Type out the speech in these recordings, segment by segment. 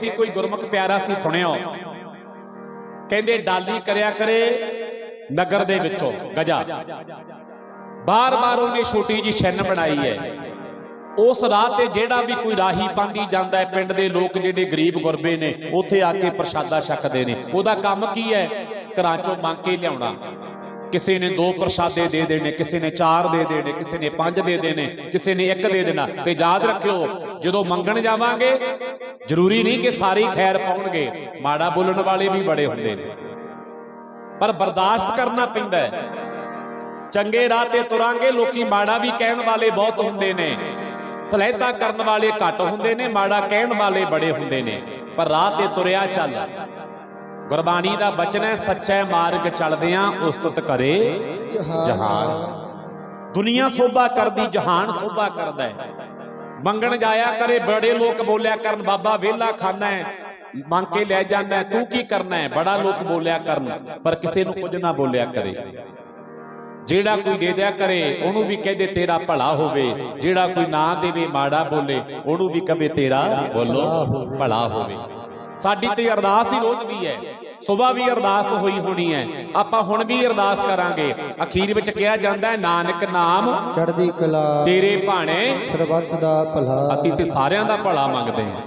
ਸੀ ਕੋਈ ਗੁਰਮੁਖ ਪਿਆਰਾ ਸੀ ਸੁਣਿਓ ਕਹਿੰਦੇ, ਡਾਲੀ ਕਰਿਆ ਕਰੇ ਨਗਰ ਦੇ ਵਿੱਚੋਂ, ਗਜਾ। ਬਾਰ-ਬਾਰ ਉਹਨੇ ਛੋਟੀ ਜੀ ਛੰਨ ਬਣਾਈ ਹੈ। ਉਸ ਰਾਹ ਤੇ ਜਿਹੜਾ ਵੀ ਕੋਈ ਰਾਹੀ ਪਾਂਦੀ ਜਾਂਦਾ ਹੈ, ਪਿੰਡ ਦੇ ਲੋਕ ਜਿਹੜੇ ਗਰੀਬ ਗੁਰਬੇ ਨੇ, ਉੱਥੇ ਆ ਕੇ ਪ੍ਰਸ਼ਾਦਾ ਛਕਦੇ ਨੇ। ਉਹਦਾ ਕੰਮ ਕੀ ਹੈ? ਘਰਾਂ ਚੋਂ ਮੰਗ ਕੇ ਲਿਆਉਣਾ। ਕਿਸੇ ਨੇ ਦੋ ਪ੍ਰਸ਼ਾਦੇ ਦੇ ਦੇਣੇ, ਕਿਸੇ ਨੇ ਚਾਰ ਦੇ ਦੇਣੇ, ਕਿਸੇ ਨੇ ਪੰਜ ਦੇ ਦੇਣੇ, ਕਿਸੇ ਨੇ ਇੱਕ ਦੇ ਦੇਣਾ। ਤੇ ਯਾਦ ਰੱਖਿਓ, ਜਦੋਂ ਮੰਗਣ ਜਾਵਾਂਗੇ ਜ਼ਰੂਰੀ ਨਹੀਂ ਕਿ ਸਾਰੇ ਖੈਰ ਪਾਉਣਗੇ, ਮਾੜਾ ਬੋਲਣ ਵਾਲੇ ਵੀ ਬੜੇ ਹੁੰਦੇ ਨੇ। ਪਰ ਬਰਦਾਸ਼ਤ ਕਰਨਾ ਪੈਂਦਾ ਹੈ। ਚੰਗੇ ਰਾਹ ਤੇ ਤੁਰਾਂਗੇ, ਲੋਕੀ ਮਾੜਾ ਵੀ ਕਹਿਣ ਵਾਲੇ ਬਹੁਤ ਹੁੰਦੇ ਨੇ। ਸਲਹਿਤਾ ਕਰਨ ਵਾਲੇ ਘੱਟ ਹੁੰਦੇ ਨੇ, ਮਾੜਾ ਕਹਿਣ ਵਾਲੇ ਬੜੇ ਹੁੰਦੇ ਨੇ। ਪਰ ਰਾਹ ਤੇ ਤੁਰਿਆ ਚੱਲ। ਗੁਰਬਾਣੀ ਦਾ ਬਚਨ ਹੈ, ਸੱਚੇ ਮਾਰਗ ਚੱਲਦਿਆਂ ਉਸਤਤ ਕਰੇ ਜਹਾਨ। ਦੁਨੀਆ ਸੋਭਾ ਕਰਦੀ, ਜਹਾਨ ਸੋਭਾ ਕਰਦਾ ਹੈ। ਮੰਗਣ ਜਾਇਆ ਕਰੇ, ਬੜੇ ਲੋਕ ਬੋਲਿਆ ਕਰਨ, ਬਾਬਾ ਵਿਹਲਾ ਖਾਨਾ ਹੈ, ਮੰਗ ਕੇ ਲੈ ਜਾਂਦਾ ਤੂੰ ਕੀ ਕਰਨਾ ਹੈ? ਬੜਾ ਲੋਕ ਬੋਲਿਆ ਕਰਨ, ਪਰ ਕਿਸੇ ਨੂੰ ਕੁਝ ਨਾ ਬੋਲਿਆ ਕਰੇ। ਜਿਹੜਾ ਕੋਈ ਦੇ ਦਿਆ ਕਰੇ, ਉਹਨੂੰ ਵੀ ਕਹਦੇ ਤੇਰਾ ਭਲਾ ਹੋਵੇ। ਜਿਹੜਾ ਕੋਈ ਨਾ ਦੇਵੇ, ਮਾੜਾ ਬੋਲੇ, ਉਹਨੂੰ ਵੀ ਕਹੇ ਤੇਰਾ ਬੋਲੋ, ਭਲਾ ਹੋਵੇ। ਸਾਡੀ ਤੇ ਅਰਦਾਸ ਹੀ ਰੋਜ਼ ਦੀ ਹੈ। ਸਵੇਰ ਵੀ ਅਰਦਾਸ ਹੋਈ ਹੋਣੀ ਹੈ। ਆਪਾਂ ਹੁਣ ਵੀ ਅਰਦਾਸ ਕਰਾਂਗੇ। ਅਖੀਰ ਵਿੱਚ ਕਿਹਾ ਜਾਂਦਾ ਹੈ ਨਾਨਕ ਨਾਮ ਚੜ੍ਹਦੀ ਕਲਾ ਤੇਰੇ ਭਾਣੇ ਸਰਬੱਤ ਦਾ ਭਲਾ। ਅਤੀ ਤੇ ਸਾਰਿਆਂ ਦਾ ਭਲਾ ਮੰਗਦੇ ਆ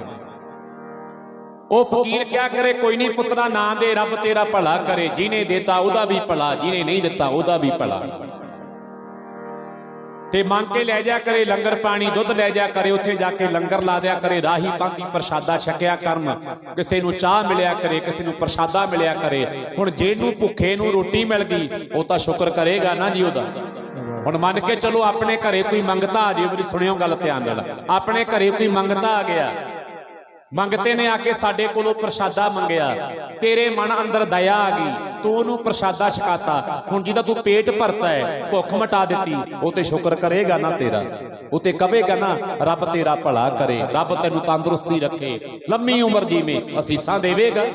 ਉਹ ਫਕੀਰ ਕਿਆ ਕਰੇ ਕੋਈ ਨਹੀਂ ਪੁੱਤਰਾ ਨਾ ਦੇ ਰੱਬ ਤੇਰਾ ਭਲਾ ਕਰੇ। ਜਿਹਨੇ ਦਿੱਤਾ ਉਹਦਾ ਵੀ ਭਲਾ ਜਿਹਨੇ ਨਹੀਂ ਦਿੱਤਾ ਉਹਦਾ ਵੀ ਭਲਾ। ਤੇ ਮੰਗ ਕੇ ਲੈ ਜਾ ਕਰੇ ਲੰਗਰ ਪਾਣੀ, ਦੁੱਧ ਲੈ ਜਾ ਕਰੇ, ਉੱਥੇ ਜਾ ਕੇ ਲੰਗਰ ਲਾ ਦਿਆ ਕਰੇ, ਰਾਹੀ ਪਾਂਦੀ ਪ੍ਰਸ਼ਾਦਾ ਛਕਿਆ ਕਰਨ। ਕਿਸੇ ਨੂੰ ਚਾਹ ਮਿਲਿਆ ਕਰੇ, ਕਿਸੇ ਨੂੰ ਪ੍ਰਸ਼ਾਦਾ ਮਿਲਿਆ ਕਰੇ। ਹੁਣ ਜਿਹਨੂੰ ਭੁੱਖੇ ਨੂੰ ਰੋਟੀ ਮਿਲ ਗਈ, ਉਹ ਤਾਂ ਸ਼ੁਕਰ ਕਰੇਗਾ ਨਾ ਜੀ ਉਹਦਾ। ਹੁਣ ਮੰਨ ਕੇ ਚਲੋ ਆਪਣੇ ਘਰੇ ਕੋਈ ਮੰਗਤਾ ਆ ਜੇ ਮੇਰੀ ਸੁਣਿਓ ਗੱਲ ਧਿਆਨ ਨਾਲ। ਆਪਣੇ ਘਰੇ ਕੋਈ ਮੰਗਤਾ ਆ ਗਿਆ ਮੰਗਤੇ ਨੇ ਆ ਕੇ ਸਾਡੇ ਕੋਲੋਂ ਪ੍ਰਸ਼ਾਦਾ ਮੰਗਿਆ। ਤੇਰੇ ਮਨ ਅੰਦਰ ਦਇਆ ਆ ਗਈ। ਤੂੰ ਉਹਨੂੰ ਪ੍ਰਸ਼ਾਦਾ ਛਕਾਤਾ। ਹੁਣ ਜਿਹਦਾ ਤੂੰ ਪੇਟ ਭਰਤਾ ਹੈ, ਭੁੱਖ ਮਟਾ ਦਿੱਤੀ, ਉਹ ਤੇ ਸ਼ੁਕਰ ਕਰੇਗਾ ਨਾ ਤੇਰਾ। ਉਹ ਤੇ ਕਵੇਗਾ ਨਾ, ਰੱਬ ਤੇਰਾ ਭਲਾ ਕਰੇ। ਰੱਬ ਤੈਨੂੰ ਤੰਦਰੁਸਤੀ ਰੱਖੇ। ਲੰਮੀ ਉਮਰ ਜੀਵੇਂ, ਅਸੀਸਾਂ ਦੇਵੇਗਾ।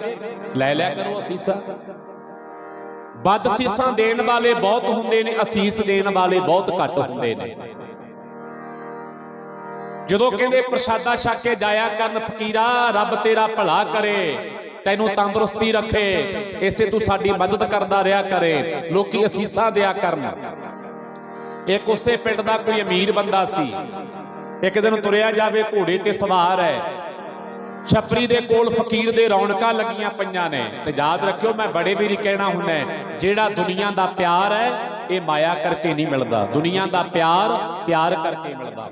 ਲੈ ਲਿਆ ਕਰੋ ਅਸੀਸਾਂ। ਵੱਧ ਅਸੀਸਾਂ ਦੇਣ ਵਾਲੇ ਬਹੁਤ ਹੁੰਦੇ ਨੇ, ਅਸੀਸ ਦੇਣ ਵਾਲੇ ਬਹੁਤ ਘੱਟ ਹੁੰਦੇ ਨੇ। ਜਦੋਂ ਕਹਿੰਦੇ ਪ੍ਰਸ਼ਾਦਾ ਛਕ ਕੇ ਜਾਇਆ ਕਰਨ ਫਕੀਰਾ, ਰੱਬ ਤੇਰਾ ਭਲਾ ਕਰੇ, ਤੈਨੂੰ ਤੰਦਰੁਸਤੀ ਰੱਖੇ, ਇਸੇ ਤੂੰ ਸਾਡੀ ਮਦਦ ਕਰਦਾ ਰਿਹਾ ਕਰੇ, ਲੋਕੀ ਅਸੀਸਾਂ ਦਿਆ ਕਰਨ। ਇੱਕ ਉਸੇ ਪਿੰਡ ਦਾ ਕੋਈ ਅਮੀਰ ਬੰਦਾ ਸੀ, ਇੱਕ ਦਿਨ ਤੁਰਿਆ ਜਾਵੇ ਘੋੜੇ ਤੇ ਸਵਾਰ ਹੈ। ਛਪਰੀ ਦੇ ਕੋਲ ਫਕੀਰ ਦੇ ਰੌਣਕਾਂ ਲੱਗੀਆਂ ਪਈਆਂ ਨੇ, ਤੇ ਯਾਦ ਰੱਖਿਓ ਮੈਂ ਬੜੇ ਵੀਰੀ ਕਹਿਣਾ ਹੁੰਦਾ ਜਿਹੜਾ ਦੁਨੀਆ ਦਾ ਪਿਆਰ ਹੈ, ਇਹ ਮਾਇਆ ਕਰਕੇ ਨਹੀਂ ਮਿਲਦਾ, ਦੁਨੀਆ ਦਾ ਪਿਆਰ ਪਿਆਰ ਕਰਕੇ ਮਿਲਦਾ।